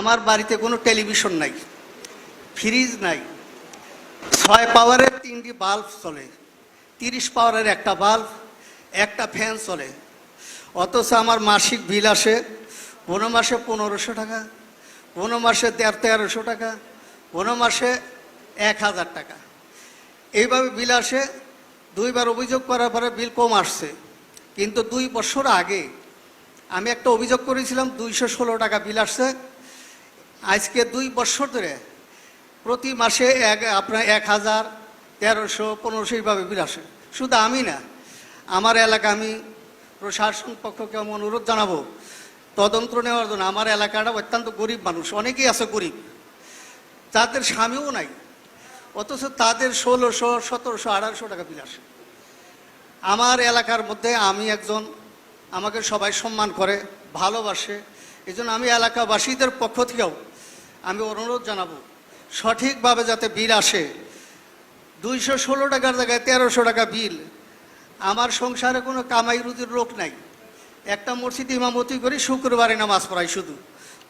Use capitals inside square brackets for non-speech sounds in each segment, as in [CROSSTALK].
আমার বাড়িতে কোনো টেলিভিশন নাই, ফ্রিজ নাই। ছয় পাওয়ারের তিনটি বাল্ব চলে, তিরিশ পাওয়ারের একটা বাল্ব, একটা ফ্যান চলে। অথচ আমার মাসিক বিল আসে, কোনো মাসে পনেরোশো টাকা, কোনো মাসে তেরো তেরোশো টাকা, কোনো মাসে এক হাজার টাকা। এইভাবে বিল আসে, দুইবার অভিযোগ করার পরে বিল কম আসছে। কিন্তু দুই বছর আগে আমি একটা অভিযোগ করেছিলাম, দুইশো ষোলো টাকা বিল আসছে। আজকে দুই বছর ধরে প্রতি মাসে এক, আপনার এক হাজার তেরোশো পনেরোশো এইভাবে বিল আসে। শুধু আমি না, আমার এলাকা আমি প্রশাসন পক্ষকে আমি অনুরোধ জানাব, তদন্ত নেওয়ার জন্য। আমার এলাকাটা অত্যন্ত গরিব মানুষ, অনেকেই আছে গরিব। যাদের স্বামীও নাই, অথচ তাদের ষোলোশো, সতেরোশো, আঠারোশো টাকা বিল আসে। আমার এলাকার মধ্যে আমি একজন, আমাকে সবাই সম্মান করে, ভালোবাসে। এই আমি এলাকাবাসীদের পক্ষ থেকেও আমি অনুরোধ জানাব, সঠিকভাবে যাতে বিল আসে। দুইশো ষোলো টাকার জায়গায় তেরোশো টাকা বিল। আমার সংসারে কোনো কামাই রুজির লোক নাই। একটা মসজিদ ইমামতি করি, শুক্রবারে নামাজ পড়াই শুধু।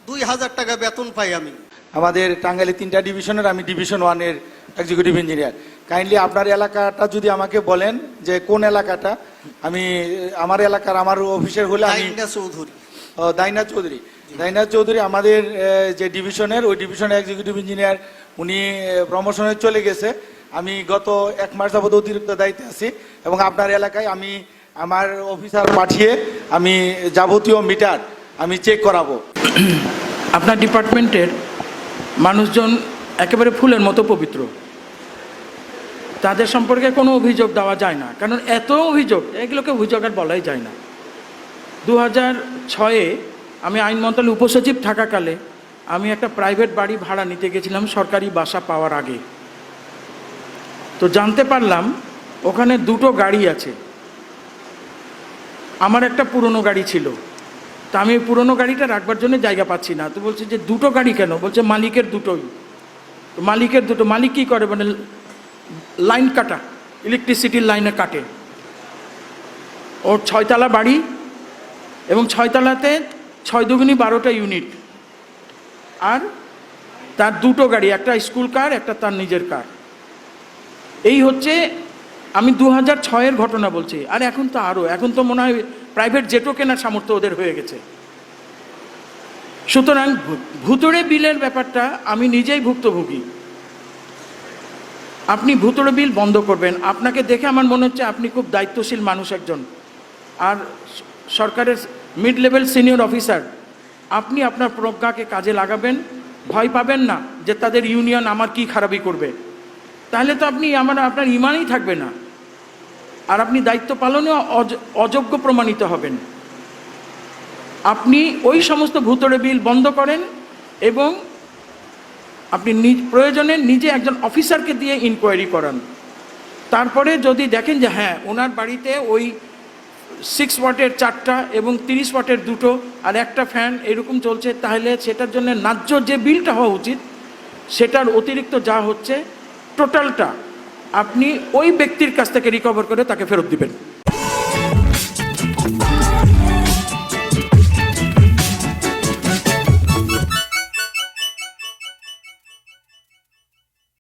দুই হাজার টাকা বেতন পাই আমি। আমাদের টাঙ্গাইলে তিনটা ডিভিশনের, আমি ডিভিশন ওয়ানের এক্সিকিউটিভ ইঞ্জিনিয়ার কাইন্ডলি আপনার এলাকাটা যদি আমাকে বলেন যে কোন এলাকাটা? আমি আমার এলাকার আমার অফিসের হলে চৌধুরী। ও, দাইনা চৌধুরী। দাইনা চৌধুরী আমাদের যে ডিভিশনের ওই ডিভিশনের এক্সিকিউটিভ ইঞ্জিনিয়ার উনি প্রমোশনে চলে গেছে। আমি গত এক মাস যাবত অতিরিক্ত দায়িত্বে আছি এবং আপনার এলাকায় আমি আমার অফিসার পাঠিয়ে আমি যাবতীয় মিটার আমি চেক করাবো। [CLEARS THROAT] আপনার ডিপার্টমেন্টের মানুষজন একেবারে ফুলের মতো পবিত্র। তাদের সম্পর্কে কোনো অভিযোগ দেওয়া যায় না। কারণ এত অভিযোগ, এগুলোকে অভিযোগ আর বলাই যায় না। দু হাজার ছয়ে আমি আইন মন্ত্রণালয় উপসচিব থাকাকালে আমি একটা প্রাইভেট বাড়ি ভাড়া নিতে গেছিলাম সরকারি বাসা পাওয়ার আগে। তো জানতে পারলাম ওখানে দুটো গাড়ি আছে। আমার একটা পুরনো গাড়ি ছিল। তা আমি পুরনো গাড়িটা রাখবার জন্য জায়গা পাচ্ছি না। তো বলছে যে, দুটো গাড়ি কেন? বলছে, মালিকের দুটোই। তো মালিকের দুটো, মালিক কী করে? মানে লাইন কাটা ইলেকট্রিসিটির লাইনে কাটে। ওর ছয়তলা বাড়ি এবং ছয়তলাতে ছয় দুগুনি বারোটা ইউনিট আর তার দুটো গাড়ি, একটা স্কুল কার একটা তার নিজের কার এই হচ্ছে আমি দু হাজার ছয়ের ঘটনা বলছি। আর এখন তো আরও, এখন তো মনে হয় প্রাইভেট জেটও কেনার সামর্থ্য ওদের হয়ে গেছে। সুতরাং ভুতুড়ে বিলের ব্যাপারটা আমি নিজেই ভুক্তভোগী। আপনি ভুতুড়ে বিল বন্ধ করবেন। আপনাকে দেখে আমার মনে হচ্ছে আপনি খুব দায়িত্বশীল মানুষ একজন। আর সরকারের মিড লেভেল সিনিয়র অফিসার আপনি আপনার প্রজ্ঞাকে কাজে লাগাবেন, ভয় পাবেন না যে তাদের ইউনিয়ন আমার কি খারাপই করবে। তাহলে তো আপনি আমার, আপনার ইমানই থাকবে না। আর আপনি দায়িত্ব পালনে অজ- অযোগ্য প্রমাণিত হবেন। আপনি ওই সমস্ত ভূতরে বিল বন্ধ করেন এবং আপনি নিজ প্রয়োজনে নিজে একজন অফিসারকে দিয়ে ইনকোয়ারি করান। তারপরে যদি দেখেন যে হ্যাঁ ওনার বাড়িতে ওই সিক্স ওয়াটের চারটা এবং তিরিশ ওয়াটের দুটো আর একটা ফ্যান এরকম চলছে, তাহলে সেটার জন্য ন্যায্য যে বিলটা হওয়া উচিত, সেটার অতিরিক্ত যা হচ্ছে টোটালটা আপনি ওই ব্যক্তির কাছ থেকে রিকভার করে তাকে ফেরত দিবেন।